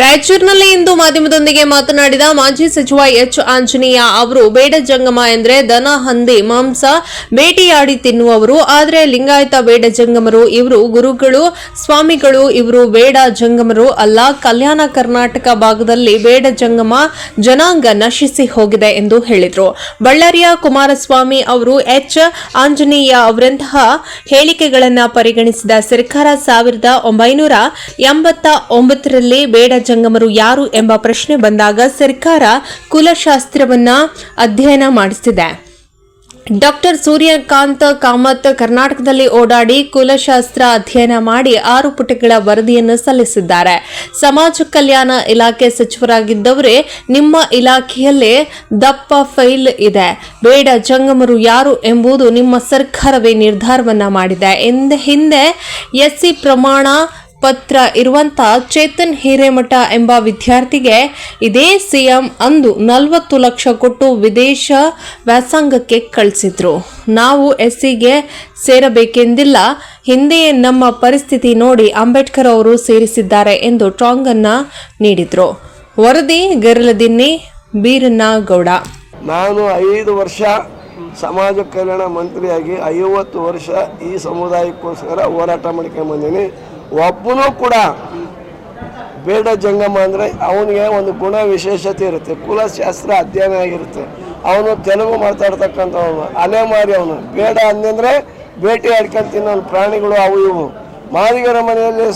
ರಾಯಚೂರಿನಲ್ಲಿ ಇಂದು ಮಾಧ್ಯಮದೊಂದಿಗೆ ಮಾತನಾಡಿದ ಮಾಜಿ ಸಚಿವ ಎಚ್ ಆಂಜನೇಯ ಅವರು, ಬೇಡ ಜಂಗಮ ಎಂದರೆ ದನ, ಹಂದಿ, ಮಾಂಸ ಬೇಟೆಯಾಡಿ ತಿನ್ನುವವರು. ಆದರೆ ಲಿಂಗಾಯತ ಬೇಡ ಜಂಗಮರು ಇವರು ಗುರುಗಳು, ಸ್ವಾಮಿಗಳು ಇವರು ಬೇಡ ಜಂಗಮರು ಅಲ್ಲ. ಕಲ್ಯಾಣ ಕರ್ನಾಟಕ ಭಾಗದಲ್ಲಿ ಬೇಡ ಜಂಗಮ ಜನಾಂಗ ನಶಿಸಿ ಹೋಗಿದೆ ಎಂದು ಹೇಳಿದರು. ಬಳ್ಳಾರಿಯ ಕುಮಾರಸ್ವಾಮಿ ಅವರು ಎಚ್ ಆಂಜನೇಯ ಅವರಂತಹ ಹೇಳಿಕೆಗಳನ್ನು ಪರಿಗಣಿಸಿದ ಸರ್ಕಾರ ಸಾವಿರದ ಒಂಬೈನೂರ ಎಂಬತ್ತ ಒಂಬತ್ತರಲ್ಲಿ ಬೇಡ ಜಂಗಮರು ಯಾರು ಎಂಬ ಪ್ರಶ್ನೆ ಬಂದಾಗ ಸರ್ಕಾರ ಕುಲಶಾಸ್ತ್ರವನ್ನ ಅಧ್ಯಯನ ಮಾಡಿಸಿದೆ ಡಾಕ್ಟರ್ ಸೂರ್ಯಕಾಂತ್ ಕಾಮತ್ ಕರ್ನಾಟಕದಲ್ಲಿ ಓಡಾಡಿ ಕುಲಶಾಸ್ತ್ರ ಅಧ್ಯಯನ ಮಾಡಿ ಆರು ಪುಟಗಳ ವರದಿಯನ್ನು ಸಲ್ಲಿಸಿದ್ದಾರೆ. ಸಮಾಜ ಕಲ್ಯಾಣ ಇಲಾಖೆ ಸಚಿವರಾಗಿದ್ದವರೇ, ನಿಮ್ಮ ಇಲಾಖೆಯಲ್ಲೇ ದಪ್ಪ ಫೈಲ್ ಇದೆ. ಬೇಡ ಜಂಗಮರು ಯಾರು ಎಂಬುದು ನಿಮ್ಮ ಸರ್ಕಾರವೇ ನಿರ್ಧಾರವನ್ನ ಮಾಡಿದೆ. ಎಂದ ಹಿಂದೆ ಎಸ್ಸಿ ಪ್ರಮಾಣ ಪತ್ರ ಇರುವಂತ ಚೇತನ್ ಹಿರೇಮಠ ಎಂಬ ವಿದ್ಯಾರ್ಥಿಗೆ ಇದೇ ಸಿಎಂ ಅಂದು ನಲವತ್ತು ಲಕ್ಷ ಕೊಟ್ಟು ವಿದೇಶ ವ್ಯಾಸಂಗಕ್ಕೆ ಕಳಿಸಿದ್ರು. ನಾವು ಎಸ್ಸಿಗೆ ಸೇರಬೇಕೆಂದಿಲ್ಲ, ಹಿಂದೆಯೇ ನಮ್ಮ ಪರಿಸ್ಥಿತಿ ನೋಡಿ ಅಂಬೇಡ್ಕರ್ ಅವರು ಸೇರಿಸಿದ್ದಾರೆ ಎಂದು ಟಾಂಗ್ ನೀಡಿದರು. ವರದಿ ಗರಲದಿನ್ನಿ ಬೀರನ್ನಗೌಡ ನಾನು ಐದು ವರ್ಷ ಸಮಾಜ ಕಲ್ಯಾಣ ಮಂತ್ರಿಯಾಗಿ ಐವತ್ತು ವರ್ಷ ಈ ಸಮುದಾಯಕ್ಕೋಸ್ಕರ ಹೋರಾಟ ಮಾಡ್ಕೊಂಡು ಬಂದೀನಿ. ಒಬ್ಬನೂ ಕೂಡ ಬೇಡ ಜಂಗಮ ಅಂದರೆ ಅವನಿಗೆ ಒಂದು ಗುಣ ವಿಶೇಷತೆ ಇರುತ್ತೆ. ಕುಲಶಾಸ್ತ್ರ ಅಧ್ಯಯನ ಆಗಿರುತ್ತೆ. ಅವನು ತೆಲುಗು ಮಾತಾಡ್ತಕ್ಕಂಥವನು ಅಲೆಮಾರಿ ಅವನು. ಬೇಡ ಅಂದ್ರೆ ಬೇಟೆ ಆಡ್ಕೊಂಡು ತಿನ್ನೋನು ಪ್ರಾಣಿಗಳು ಅವು ಇವು. ಮಾದಿಗರ ಮನೆಯಲ್ಲಿ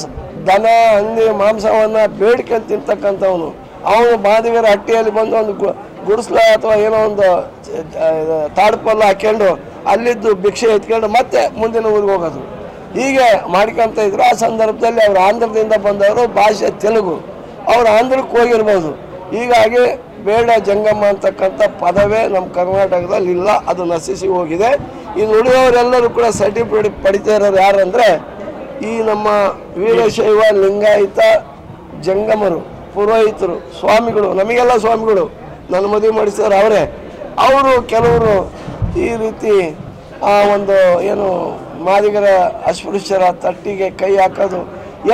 ದನ, ಹಂದಿ, ಮಾಂಸವನ್ನು ಬೇಡ್ಕೊಂಡು ತಿಂತಕ್ಕಂಥವನು. ಅವನು ಮಾದಿಗರ ಹಟ್ಟಿಯಲ್ಲಿ ಬಂದು ಒಂದು ಗುಡಿಸ್ಲ ಅಥವಾ ಏನೋ ಒಂದು ತಾಡ್ಪಲ್ಲ ಹಾಕ್ಕೊಂಡು ಅಲ್ಲಿದ್ದು ಭಿಕ್ಷೆ ಎತ್ಕೊಂಡು ಮತ್ತೆ ಮುಂದಿನ ಊರಿಗೆ ಹೋಗೋದು. ಹೀಗೆ ಮಾಡ್ಕೊಂತ ಇದ್ರು. ಆ ಸಂದರ್ಭದಲ್ಲಿ ಅವರು ಆಂಧ್ರದಿಂದ ಬಂದವರು ಭಾಷೆ ತೆಲುಗು. ಅವ್ರು ಆಂಧ್ರಕ್ಕೆ ಹೋಗಿರ್ಬೋದು. ಹೀಗಾಗಿ ಬೇಡ ಜಂಗಮ್ಮ ಅಂತಕ್ಕಂಥ ಪದವೇ ನಮ್ಮ ಕರ್ನಾಟಕದಲ್ಲಿ ಇಲ್ಲ. ಅದು ನಶಿಸಿ ಹೋಗಿದೆ. ಇನ್ನು ಉಳಿದವರೆಲ್ಲರೂ ಕೂಡ ಸರ್ಟಿಫಿಕೇಟ್ ಪಡಿತಾ ಇರೋರು ಯಾರಂದರೆ ಈ ನಮ್ಮ ವೀರಶೈವ ಲಿಂಗಾಯತ ಜಂಗಮರು ಪುರೋಹಿತರು, ಸ್ವಾಮಿಗಳು, ನಮಗೆಲ್ಲ ಸ್ವಾಮಿಗಳು. ನನ್ನ ಮದುವೆ ಮಾಡಿಸಿದ್ರು ಅವರೇ. ಅವರು ಕೆಲವರು ಈ ರೀತಿ ಆ ಒಂದು ಏನು ಮಾದಿಗರ ಅಸ್ಪೃಶ್ಯರ ತಟ್ಟಿಗೆ ಕೈ ಹಾಕೋದು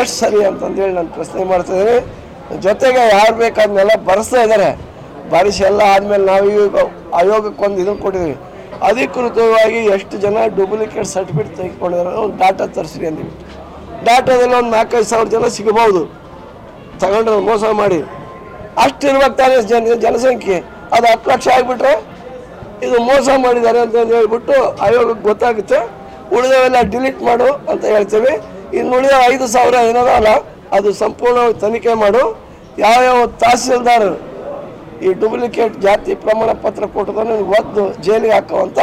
ಎಷ್ಟು ಸರಿ ಅಂತಂದೇಳಿ ನಾನು ಪ್ರಶ್ನೆ ಮಾಡ್ತಿದ್ದೀನಿ. ಜೊತೆಗೆ ಯಾರು ಬೇಕಾದ್ನೆಲ್ಲ ಬರೆಸ್ತಾ ಇದ್ದಾರೆ ಬರೆಸಿ ಎಲ್ಲ ಆದಮೇಲೆ ನಾವು ಈಗ ಆಯೋಗಕ್ಕೆ ಒಂದು ಇದನ್ನು ಕೊಟ್ಟಿದ್ದೀವಿ ಅಧಿಕೃತವಾಗಿ ಎಷ್ಟು ಜನ ಡೂಪ್ಲಿಕೇಟ್ ಸರ್ಟಿಫಿಕೇಟ್ ತೆಗೆದುಕೊಂಡಿದ್ದಾರೆ ಒಂದು ಡಾಟಾ ತರಿಸ್ರಿ ಅಂದ್ಬಿಟ್ಟು ಡಾಟಾದಲ್ಲಿ ಒಂದು ನಾಲ್ಕೈದು ಸಾವಿರ ಜನ ಸಿಗಬಹುದು. ತಗೊಂಡ್ರೆ ಮೋಸ ಮಾಡಿ. ಅಷ್ಟಿರ್ಬೇಕು ತಾನೇ ಜನ ಜನಸಂಖ್ಯೆ. ಅದು ಹತ್ತು ಲಕ್ಷ ಆಗಿಬಿಟ್ರೆ ಇದು ಮೋಸ ಮಾಡಿದ್ದಾರೆ ಅಂತ ಹೇಳ್ಬಿಟ್ಟು ಆಯೋಗಕ್ಕೆ ಗೊತ್ತಾಗುತ್ತೆ. ಉಳಿದವೆಲ್ಲ ಡಿಲೀಟ್ ಮಾಡು ಅಂತ ಹೇಳ್ತೀವಿ. ಇನ್ನು ಉಳಿದ ಐದು ಸಾವಿರ ಏನದಲ್ಲ ಅದು ಸಂಪೂರ್ಣವಾಗಿ ತನಿಖೆ ಮಾಡು. ಯಾವ್ಯಾವ ತಹಸೀಲ್ದಾರ್ ಈ ಡೂಪ್ಲಿಕೇಟ್ ಜಾತಿ ಪ್ರಮಾಣ ಪತ್ರ ಕೊಟ್ಟದನ್ನು ಒದ್ದು ಜೈಲಿಗೆ ಹಾಕುವಂಥ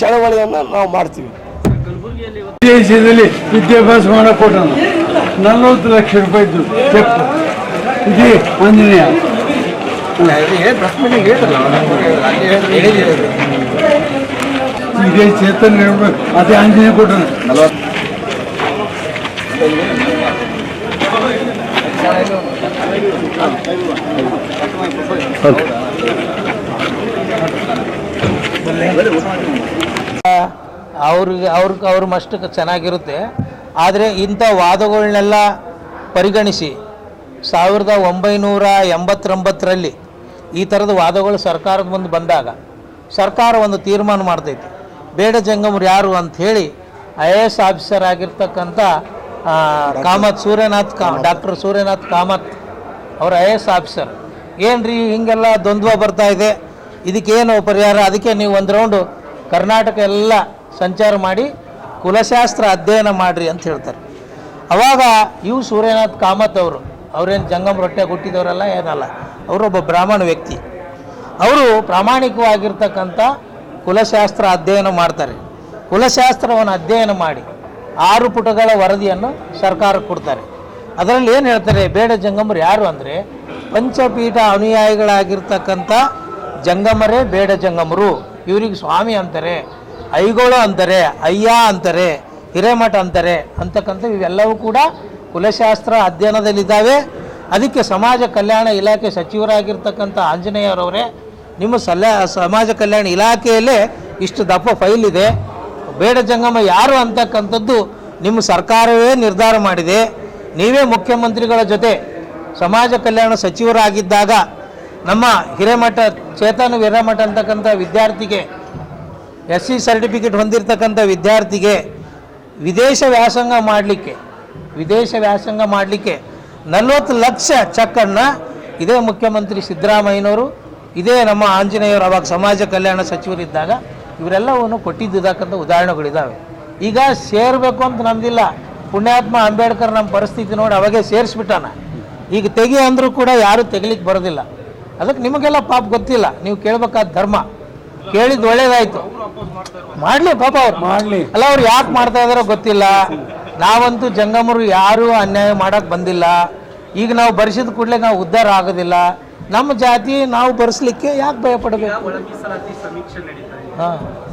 ಚಳವಳಿಯನ್ನು ನಾವು ಮಾಡ್ತೀವಿ. ವಿದ್ಯಾಭ್ಯಾಸ ಮಾಡಕ್ ಕೊಟ್ಟನು ನಲವತ್ತು ಲಕ್ಷ ರೂಪಾಯಿದ್ದು ಚೆಕ್ ಇದೇ ಆಂಜನೇಯ. ಇದೇ ಚೇತನ್ ಅದೇ ಆಂಜನೇಯ ಕೊಟ್ಟನು ಅವ್ರಿಗೆ ಅವ್ರಿಗೆ, ಅವ್ರ ಮಷ್ಟಕ್ಕೆ ಚೆನ್ನಾಗಿರುತ್ತೆ. ಆದರೆ ಇಂಥ ವಾದಗಳನ್ನೆಲ್ಲ ಪರಿಗಣಿಸಿ. ಸಾವಿರದ ಒಂಬೈನೂರ ಎಂಬತ್ತೊಂಬತ್ತರಲ್ಲಿ ಈ ಥರದ ವಾದಗಳು ಸರ್ಕಾರದ ಮುಂದೆ ಬಂದಾಗ ಸರ್ಕಾರ ಒಂದು ತೀರ್ಮಾನ ಮಾಡ್ತೈತಿ. ಬೇಡ ಜಂಗಮರು ಯಾರು ಅಂಥೇಳಿ ಐ ಎ ಎಸ್ ಆಫೀಸರ್ ಆಗಿರ್ತಕ್ಕಂಥ ಕಾಮತ್ ಸೂರ್ಯನಾಥ್ ಕಾ ಡಾಕ್ಟರ್ ಸೂರ್ಯನಾಥ್ ಕಾಮತ್ ಅವರು ಐ ಎ ಎಸ್ ಆಫೀಸರ್. ಏನು ರೀ ಹೀಗೆಲ್ಲ ದ್ವಂದ್ವ ಬರ್ತಾ ಇದೆ? ಇದಕ್ಕೇನು ಪರಿಹಾರ? ಅದಕ್ಕೆ ನೀವು ಒಂದು ರೌಂಡು ಕರ್ನಾಟಕ ಎಲ್ಲ ಸಂಚಾರ ಮಾಡಿ ಕುಲಶಾಸ್ತ್ರ ಅಧ್ಯಯನ ಮಾಡಿರಿ ಅಂತ ಹೇಳ್ತಾರೆ. ಅವಾಗ ಇವು ಸೂರ್ಯನಾಥ್ ಕಾಮತ್ ಅವರು ಅವ್ರೇನು ಜಂಗಮ್ ರೊಟ್ಟೆ ಕೊಟ್ಟಿದ್ದವರಲ್ಲ ಏನಲ್ಲ. ಅವರೊಬ್ಬ ಬ್ರಾಹ್ಮಣ ವ್ಯಕ್ತಿ. ಅವರು ಪ್ರಾಮಾಣಿಕವಾಗಿರ್ತಕ್ಕಂಥ ಕುಲಶಾಸ್ತ್ರ ಅಧ್ಯಯನ ಮಾಡ್ತಾರೆ. ಕುಲಶಾಸ್ತ್ರವನ್ನು ಅಧ್ಯಯನ ಮಾಡಿ ಆರು ಪುಟಗಳ ವರದಿಯನ್ನು ಸರ್ಕಾರಕ್ಕೆ ಕೊಡ್ತಾರೆ. ಅದರಲ್ಲಿ ಏನು ಹೇಳ್ತಾರೆ, ಬೇಡ ಜಂಗಮರು ಯಾರು ಅಂದರೆ ಪಂಚಪೀಠ ಅನುಯಾಯಿಗಳಾಗಿರ್ತಕ್ಕಂಥ ಜಂಗಮರೇ ಬೇಡ ಜಂಗಮರು. ಇವರಿಗೆ ಸ್ವಾಮಿ ಅಂತಾರೆ, ಐಗೋಳು ಅಂತಾರೆ, ಅಯ್ಯ ಅಂತಾರೆ, ಹಿರೇಮಠ ಅಂತಾರೆ ಅಂತಕ್ಕಂಥ ಇವೆಲ್ಲವೂ ಕೂಡ ಕುಲಶಾಸ್ತ್ರ ಅಧ್ಯಯನದಲ್ಲಿದ್ದಾವೆ. ಅದಕ್ಕೆ ಸಮಾಜ ಕಲ್ಯಾಣ ಇಲಾಖೆ ಸಚಿವರಾಗಿರ್ತಕ್ಕಂಥ ಆಂಜನೇಯರವರೇ, ನಿಮ್ಮ ಸಲ ಸಮಾಜ ಕಲ್ಯಾಣ ಇಲಾಖೆಯಲ್ಲೇ ಇಷ್ಟು ದಪ್ಪ ಫೈಲ್ ಇದೆ. ಬೇಡ ಜಂಗಮ ಯಾರು ಅಂತಕ್ಕಂಥದ್ದು ನಿಮ್ಮ ಸರ್ಕಾರವೇ ನಿರ್ಧಾರ ಮಾಡಿದೆ. ನೀವೇ ಮುಖ್ಯಮಂತ್ರಿಗಳ ಜೊತೆ ಸಮಾಜ ಕಲ್ಯಾಣ ಸಚಿವರಾಗಿದ್ದಾಗ ನಮ್ಮ ಹಿರೇಮಠ, ಚೇತನ ಹಿರೇಮಠ ಅಂತಕ್ಕಂಥ ವಿದ್ಯಾರ್ಥಿಗೆ ಎಸ್ ಸಿ ಸರ್ಟಿಫಿಕೇಟ್ ಹೊಂದಿರತಕ್ಕಂಥ ವಿದ್ಯಾರ್ಥಿಗೆ ವಿದೇಶ ವ್ಯಾಸಂಗ ಮಾಡಲಿಕ್ಕೆ, ವಿದೇಶ ವ್ಯಾಸಂಗ ಮಾಡಲಿಕ್ಕೆ ನಲವತ್ತು ಲಕ್ಷ ಚೆಕ್ಕನ್ನು ಇದೇ ಮುಖ್ಯಮಂತ್ರಿ ಸಿದ್ದರಾಮಯ್ಯನವರು ಇದೇ ನಮ್ಮ ಆಂಜನೇಯರು ಅವಾಗ ಸಮಾಜ ಕಲ್ಯಾಣ ಸಚಿವರಿದ್ದಾಗ ಇವರೆಲ್ಲವನ್ನು ಕೊಟ್ಟಿದ್ದಕ್ಕಂಥ ಉದಾಹರಣೆಗಳಿದ್ದಾವೆ ಈಗ ಸೇರಬೇಕು ಅಂತ ನಮ್ದಿಲ್ಲ ಪುಣ್ಯಾತ್ಮ ಅಂಬೇಡ್ಕರ್ ನಮ್ಮ ಪರಿಸ್ಥಿತಿ ನೋಡಿ ಅವಾಗೇ ಸೇರಿಸ್ಬಿಟ್ಟಾನ. ಈಗ ತೆಗಿ ಅಂದರೂ ಕೂಡ ಯಾರೂ ತೆಗಿಲಿಕ್ಕೆ ಬರೋದಿಲ್ಲ. ಅದಕ್ಕೆ ನಿಮಗೆಲ್ಲ ಪಾಪ ಗೊತ್ತಿಲ್ಲ. ನೀವು ಕೇಳಬೇಕಾದ ಧರ್ಮ. ಕೇಳಿದ್ದು ಒಳ್ಳೇದಾಯ್ತು. ಮಾಡಲಿ ಪಾಪ ಅವ್ರು. ಮಾಡಲಿ. ಅಲ್ಲ ಅವ್ರು ಯಾಕೆ ಮಾಡ್ತಾ ಇದಾರೋ ಗೊತ್ತಿಲ್ಲ. ನಾವಂತೂ ಜಂಗಮರು ಯಾರೂ ಅನ್ಯಾಯ ಮಾಡೋಕ್ಕೆ ಬಂದಿಲ್ಲ. ಈಗ ನಾವು ಬರೆಸಿದ ಕೂಡಲೇ ನಾವು ಉದ್ಧಾರ ಆಗೋದಿಲ್ಲ. ನಮ್ಮ ಜಾತಿ ನಾವು ಬರೆಸ್ಲಿಕ್ಕೆ ಯಾಕೆ ಭಯಪಡಬೇಕು? ಹಾಂ.